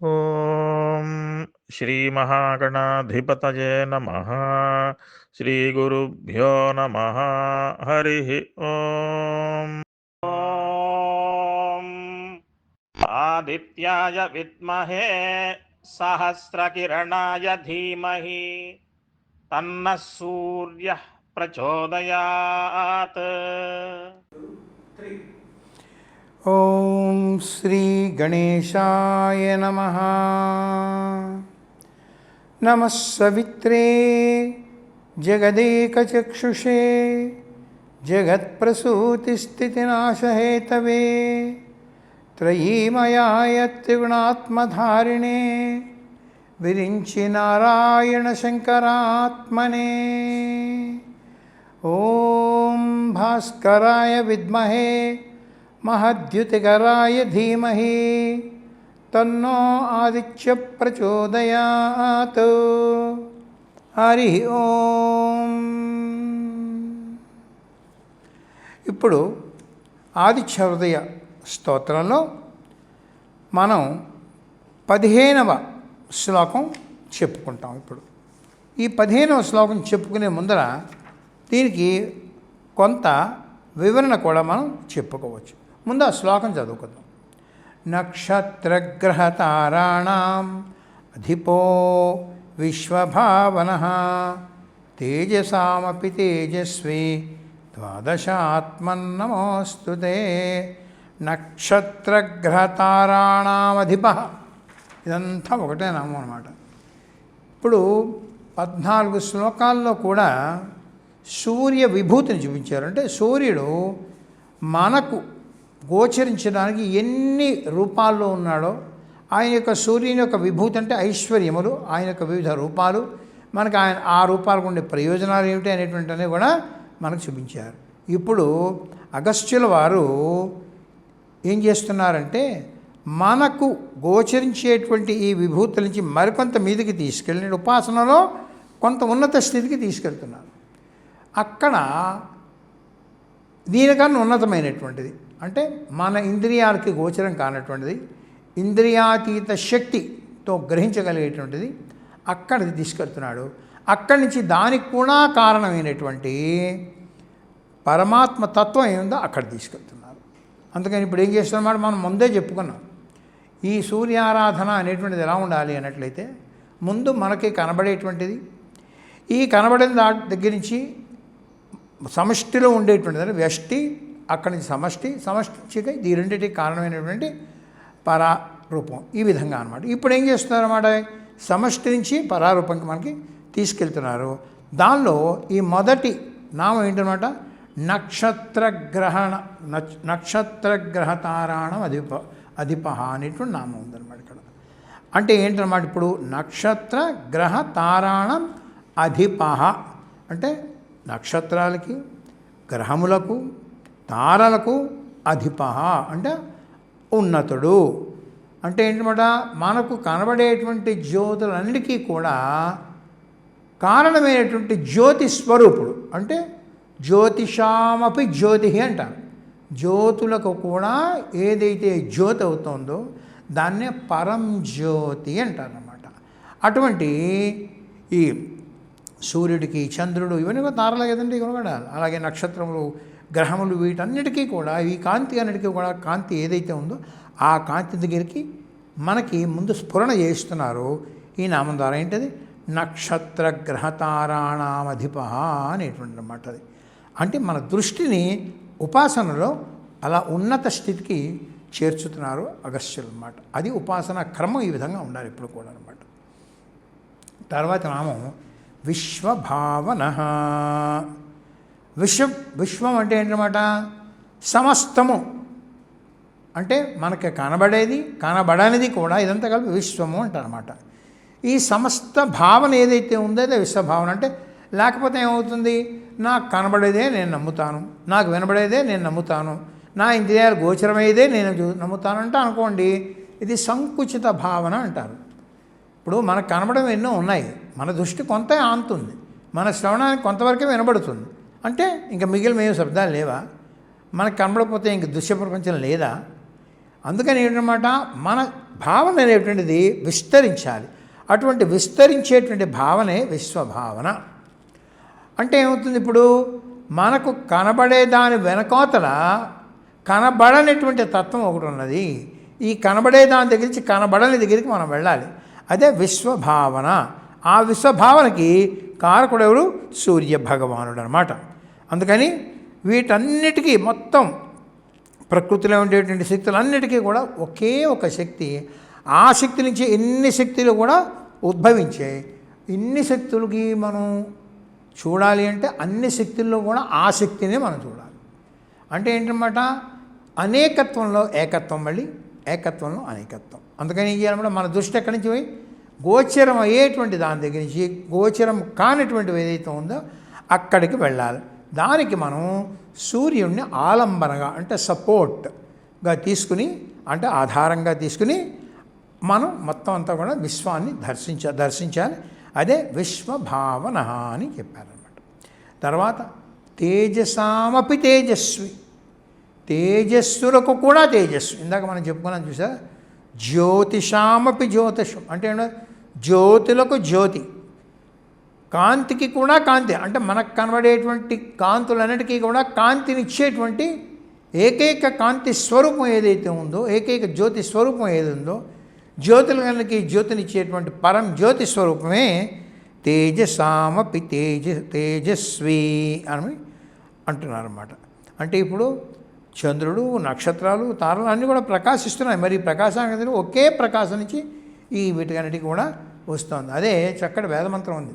ఓం శ్రీ మహాగణాధిపతయే నమ శ్రీ గురుభ్యో నమ హరి ఓం ఓం ఆదిత్యాయ విద్మహే సహస్రకిరణాయ ధీమహి తన్న సూర్య ప్రచోదయాత్ ॐ श्रीगणेशाय नमः। नमः सवित्रे जगदेकचक्षुषे जगत्प्रसूतिस्थितिनाशहेतवे त्रयीमयाय त्रिगुणात्मधारिणे विरिञ्चि नारायणशङ्करात्मने। ॐ भास्कराय विद्महे महद्युतिकराय धीमहि तन्नो आदित्य प्रचोदयात् హరి ఓం ఇప్పుడు ఆదిత్య హృదయ స్తోత్రంలో మనం పదిహేనవ శ్లోకం చెప్పుకుంటాం ఇప్పుడు ఈ పదిహేనవ శ్లోకం చెప్పుకునే ముందర దీనికి కొంత వివరణ కూడా మనం చెప్పుకోవచ్చు ముందు ఆ శ్లోకం చదువుకుందాం. నక్షత్రగ్రహతారాణం అధిపో విశ్వభావన తేజసామపి తేజస్వి ద్వాదశాత్మన్నమోస్తు నక్షత్రగ్రహతారాణమధిప. ఇదంతా ఒకటే నామం అనమాట ఇప్పుడు పద్నాలుగు శ్లోకాల్లో కూడా సూర్య విభూతిని చూపించారు. అంటే సూర్యుడు మనకు గోచరించడానికి ఎన్ని రూపాల్లో ఉన్నాడో ఆయన యొక్క సూర్యుని యొక్క విభూతి అంటే ఐశ్వర్యములు ఆయన యొక్క వివిధ రూపాలు మనకు ఆయన ఆ రూపాలకు ఉండే ప్రయోజనాలు ఏమిటి అనేటువంటివి కూడా మనకు చూపించారు. ఇప్పుడు అగస్త్యుల వారు ఏం చేస్తున్నారంటే మనకు గోచరించేటువంటి ఈ విభూతుల నుంచి మరికొంత మీదకి తీసుకెళ్ళి ఉపాసనలో కొంత ఉన్నత స్థితికి తీసుకెళ్తున్నారు. అక్కడ దీనికన్నా ఉన్నతమైనటువంటిది. అంటే మన ఇంద్రియాలకి గోచరం కానటువంటిది ఇంద్రియాతీత శక్తితో గ్రహించగలిగేటువంటిది అక్కడికి తీసుకెళ్తున్నాడు. అక్కడి నుంచి దానికి కూడా కారణమైనటువంటి పరమాత్మ తత్వం ఏముందో అక్కడ తీసుకెళ్తున్నారు. అందుకని ఇప్పుడు ఏం చేస్తున్నమాట మనం ముందే చెప్పుకున్నాం. ఈ సూర్యారాధన అనేటువంటిది ఎలా ఉండాలి అన్నట్లయితే ముందు మనకి కనబడేటువంటిది ఈ కనబడిన దా దగ్గర నుంచి సమష్టిలో ఉండేటువంటిది వ్యష్టి అక్కడి నుంచి సమష్టి సమష్టిగా ఈ రెండింటికి కారణమైనటువంటి పరారూపం. ఈ విధంగా అనమాట ఇప్పుడు ఏం చేస్తున్నారన్నమాట సమష్టి నుంచి పరారూపంకి మనకి తీసుకెళ్తున్నారు. దానిలో ఈ మొదటి నామం ఏంటనమాట నక్షత్ర గ్రహణ నక్షత్ర గ్రహ నక్షత్రగ్రహతారాణం అధిప అధిపహ అనేటువంటి నామం ఉందన్నమాట ఇక్కడ. అంటే ఏంటన్నమాట ఇప్పుడు? నక్షత్ర గ్రహ తారాణం అధిపహ. అంటే నక్షత్రాలకి గ్రహములకు తారలకు అధిపహ అంటే ఉన్నతుడు. అంటే ఏంటన్నమాట మనకు కనబడేటువంటి జ్యోతులన్నిటికీ కూడా కారణమైనటువంటి జ్యోతి స్వరూపుడు. అంటే జ్యోతిషామపి జ్యోతి అంటారు. జ్యోతులకు కూడా ఏదైతే జ్యోతి అవుతుందో దాన్నే పరం జ్యోతి అంటారన్నమాట. అటువంటి ఈ సూర్యుడికి చంద్రుడు ఇవన్నీ కూడా తారలే కదండి ఇవన్నీ కూడా అలాగే నక్షత్రములు గ్రహములు వీటన్నిటికీ కూడా ఈ కాంతి అన్నిటికీ కూడా కాంతి ఏదైతే ఉందో ఆ కాంతి దగ్గరికి మనకి ముందు స్ఫురణ చేస్తున్నారు ఈ నామం ద్వారా ఏంటది? నక్షత్ర గ్రహతారాణామధిప అనేటువంటి అన్నమాట అది. అంటే మన దృష్టిని ఉపాసనలో అలా ఉన్నత స్థితికి చేర్చుతున్నారు అగస్త్యులు అన్నమాట. అది ఉపాసన క్రమం ఈ విధంగా ఉండాలి ఇప్పుడు కూడా అనమాట తర్వాత నామం విశ్వభావన. విశ్వ విశ్వం అంటే ఏంటన్నమాట? సమస్తము. అంటే మనకి కనబడేది కనబడనిది కూడా ఇదంతా కలిపి విశ్వము అంటారన్నమాట. ఈ సమస్త భావన ఏదైతే ఉందో అదే విశ్వభావన అంటే లేకపోతే ఏమవుతుంది? నాకు కనబడేదే నేను నమ్ముతాను. నాకు వినబడేదే నేను నమ్ముతాను. నా ఇంద్రియాలు గోచరమయ్యేదే నేను చూ- నమ్ముతానంటే అనుకోండి ఇది సంకుచిత భావన అంటారు. ఇప్పుడు మనకు కనబడడం ఎన్నో ఉన్నాయి. మన దృష్టి కొంత ఆంతుంది. మన శ్రవణానికి కొంతవరకే వినబడుతుంది. అంటే ఇంకా మిగిలిన ఏం శబ్దాలు లేవా? మనకు కనబడపోతే ఇంక దృశ్య ప్రపంచం లేదా? అందుకని ఏంటన్నమాట? మన భావన అనేటువంటిది విస్తరించాలి. అటువంటి విస్తరించేటువంటి భావనే విశ్వభావన. అంటే ఏమవుతుంది ఇప్పుడు? మనకు కనబడే దాని వెనకాతల కనబడనటువంటి తత్వం ఒకటి ఉన్నది. ఈ కనబడే దాని దగ్గర నుంచి కనబడని దగ్గరికి మనం వెళ్ళాలి. అదే విశ్వభావన. ఆ విశ్వభావనకి కారకుడు సూర్య భగవానుడు అనమాట అందుకని వీటన్నిటికీ మొత్తం ప్రకృతిలో ఉండేటువంటి శక్తులన్నిటికీ కూడా ఒకే ఒక శక్తి. ఆ శక్తి నుంచి ఎన్ని శక్తులు కూడా ఉద్భవించాయి. ఇన్ని శక్తులకి మనం చూడాలి అంటే అన్ని శక్తుల్లో కూడా ఆ శక్తినే మనం చూడాలి. అంటే ఏంటన్నమాట? అనేకత్వంలో ఏకత్వం మళ్ళీ ఏకత్వంలో అనేకత్వం. అందుకని ఏం చేయాలన్నమాట మన? దృష్టి ఎక్కడి నుంచి పోయి? గోచరం అయ్యేటువంటి దాని దగ్గర నుంచి గోచరం కానిటువంటివి ఏదైతే ఉందో అక్కడికి వెళ్ళాలి. దానికి మనం సూర్యుడిని ఆలంబనగా అంటే సపోర్ట్గా తీసుకుని అంటే ఆధారంగా తీసుకుని మనం మొత్తం అంతా కూడా విశ్వాన్ని దర్శించ దర్శించాలి. అదే విశ్వభావన అని చెప్పారనమాట తర్వాత తేజసామపి తేజస్వి. తేజస్సులకు కూడా తేజస్సు. ఇందాక మనం చెప్పుకున్నాం చూసా జ్యోతిషామపి జ్యోతిషం. అంటే ఏంటో? జ్యోతులకు జ్యోతి. కాంతికి కూడా కాంతి అంటే మనకు కనబడేటువంటి కాంతులన్నిటికీ కూడా కాంతినిచ్చేటువంటి ఏకైక కాంతి స్వరూపం ఏదైతే ఉందో ఏకైక జ్యోతి స్వరూపం ఏది ఉందో జ్యోతులకి జ్యోతినిచ్చేటువంటి పరం జ్యోతి స్వరూపమే తేజసామపి తేజ తేజస్వి అని అంటున్నారన్నమాట. అంటే ఇప్పుడు చంద్రుడు నక్షత్రాలు తారలు అన్నీ కూడా ప్రకాశిస్తున్నాయి. మరి ప్రకాశం ఒకే ప్రకాశం నుంచి ఈ వీటికన్నిటికీ కూడా వస్తుంది. అదే చక్కటి వేదమంత్రం ఉంది.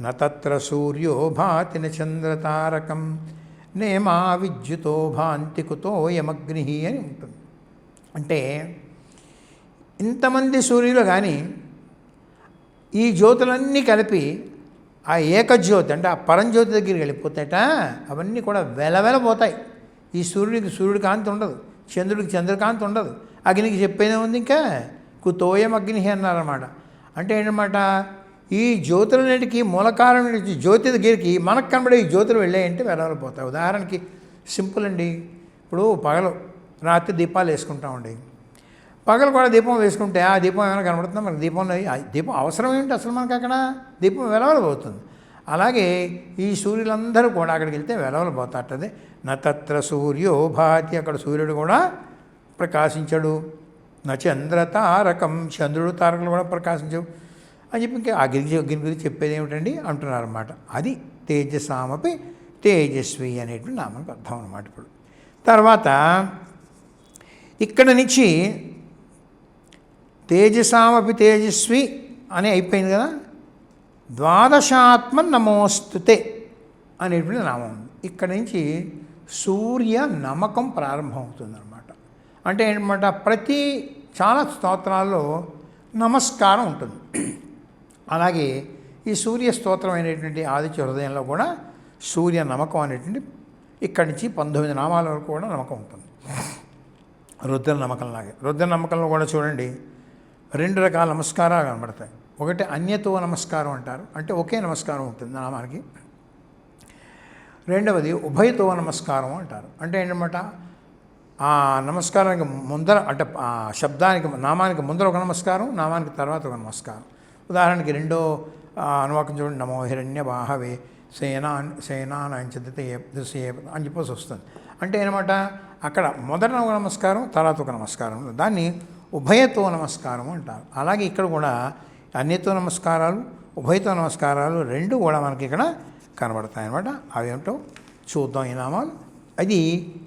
నత్ర సూర్యో భాతి చంద్రతారకం నేమా విద్యుతో భాంతి కుతోయమగ్ని అని ఉంటుంది. అంటే ఇంతమంది సూర్యులు కానీ ఈ జ్యోతులన్నీ కలిపి ఆ ఏకజ్యోతి అంటే ఆ పరంజ్యోతి దగ్గరికి వెళ్ళిపోతాయట. అవన్నీ కూడా వెలవెలపోతాయి ఈ సూర్యుడికి సూర్యుడి కాంతి ఉండదు చంద్రుడికి చంద్రకాంతి ఉండదు. అగ్నికి చెప్పేదే ఉంది ఇంకా? కుతోయం అగ్ని అన్నారన్నమాట. అంటే ఏంటన్నమాట? ఈ జ్యోతులన్నిటికీ మూలకారం నుంచి జ్యోతి దగ్గరికి మనకు కనబడే ఈ జ్యోతులు వెళ్ళాయంటే వెలవెలపోతాయి ఉదాహరణకి సింపుల్ అండి. ఇప్పుడు పగలు రాత్రి దీపాలు వేసుకుంటామండి పగలు కూడా దీపం వేసుకుంటే ఆ దీపం ఏమైనా కనబడుతుందా? మనకి దీపంలో దీపం అవసరం ఏంటి అసలు మనకి అక్కడ? దీపం వెలవలబోతుంది అలాగే ఈ సూర్యులందరూ కూడా అక్కడికి వెళ్తే వెలవలబోతాటది నత్ర సూర్యో భాతి. అక్కడ సూర్యుడు కూడా ప్రకాశించడు. న చంద్ర తారకం. చంద్రుడు తారకులు కూడా ప్రకాశించవు అని చెప్పి ఇంకా అగ్ని అగ్ని గురించి చెప్పేది ఏమిటండి? అంటున్నారన్నమాట. అది తేజసామపి తేజస్వి అనేటువంటి నామానికి అర్థం అనమాట ఇప్పుడు. తర్వాత ఇక్కడ నుంచి తేజసామపి తేజస్వి అని అయిపోయింది కదా? ద్వాదశాత్మ నమోస్తుతే అనేటువంటి నామం. ఉంది ఇక్కడ నుంచి సూర్య నమ్మకం ప్రారంభమవుతుందన్నమాట. అంటే ఏంటన్నమాట? ప్రతి చాలా స్తోత్రాల్లో నమస్కారం ఉంటుంది. అలాగే ఈ సూర్య స్తోత్రం అయినటువంటి ఆదిత్య హృదయంలో కూడా సూర్య నమ్మకం అనేటువంటి ఇక్కడి నుంచి పంతొమ్మిది నామాల వరకు కూడా నమ్మకం ఉంటుంది. రుద్ర నమ్మకంలాగే రుద్ర నమ్మకంలో కూడా చూడండి రెండు రకాల నమస్కారాలు కనబడతాయి. ఒకటి అన్యతో నమస్కారం అంటారు అంటే ఒకే నమస్కారం ఉంటుంది నామానికి. రెండవది ఉభయతో నమస్కారం అంటారు. అంటే ఏంటన్నమాట? ఆ నమస్కారానికి ముందర అంటే ఆ శబ్దానికి నామానికి ముందర ఒక నమస్కారం నామానికి తర్వాత ఒక నమస్కారం. ఉదాహరణకి రెండో అనువాకం చూడండి. నమో హిరణ్య బాహవే సేనా సేనానంచతే దృశ్యే అని చెప్పేసి వస్తుంది. అంటే అనమాట అక్కడ మొదట ఒక నమస్కారం తర్వాత ఒక నమస్కారం. దాన్ని ఉభయతో నమస్కారం అంటారు. అలాగే ఇక్కడ కూడా అన్నితో నమస్కారాలు ఉభయతో నమస్కారాలు రెండు కూడా మనకి ఇక్కడ కనబడతాయి అనమాట అవి చూద్దాం ఈ నామాలు. అది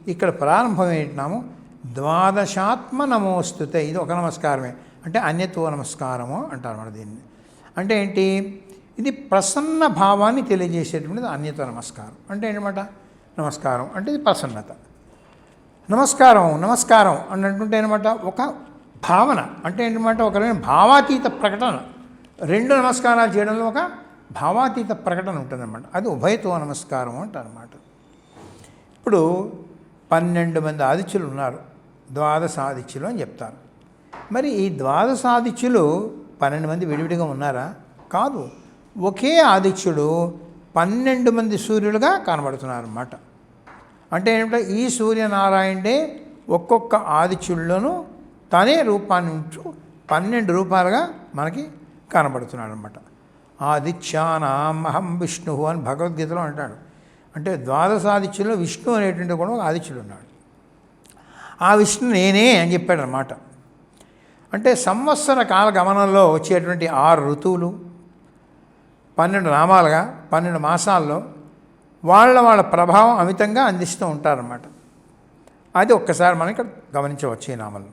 ఇక్కడ ప్రారంభం ఏంటున్నాము ద్వాదశాత్మ నమోస్తుతే ఇది ఒక నమస్కారమే. అంటే అన్యత్వ నమస్కారము అంటారు మన దీన్ని. అంటే ఏంటి? ఇది ప్రసన్న భావాన్ని తెలియజేసేటువంటిది అన్యత్వ నమస్కారం. అంటే ఏంటన్నమాట? నమస్కారం. అంటే ఇది ప్రసన్నత. నమస్కారం నమస్కారం అని అంటుంటే అనమాట ఒక భావన. అంటే ఏంటన్నమాట? ఒక భావాతీత ప్రకటన. రెండు నమస్కారాలు చేయడంలో ఒక భావాతీత ప్రకటన ఉంటుందన్నమాట. అది ఉభయత్వ నమస్కారం అంటారన్నమాట ఇప్పుడు పన్నెండు మంది ఆదిత్యులు ఉన్నారు. ద్వాదశ ఆదిత్యులు అని చెప్తారు. మరి ఈ ద్వాదశ ఆదిత్యులు పన్నెండు మంది విడివిడిగా ఉన్నారా? కాదు. ఒకే ఆదిత్యుడు పన్నెండు మంది సూర్యులుగా కనబడుతున్నారు అన్నమాట అంటే ఏంటంటే ఈ సూర్యనారాయణే ఒక్కొక్క ఆదిత్యుల్లోనూ తనే రూపాన్ని ఉంచు పన్నెండు రూపాలుగా మనకి కనబడుతున్నాడు అనమాట ఆదిత్యానాం అహం విష్ణు అని భగవద్గీతలో అంటాడు. అంటే ద్వాదశాదిత్యుల్లో విష్ణు అనేటువంటి కూడా ఒక ఆదిత్యుడు ఉన్నాడు. ఆ విష్ణు నేనే అని చెప్పాడు అనమాట అంటే సంవత్సర కాల గమనంలో వచ్చేటువంటి ఆరు ఋతువులు పన్నెండు నామాలుగా పన్నెండు మాసాల్లో వాళ్ళ వాళ్ళ ప్రభావం అమితంగా అందిస్తూ ఉంటారన్నమాట. అది ఒక్కసారి మనం ఇక్కడ గమనించవచ్చు ఈ నామంలో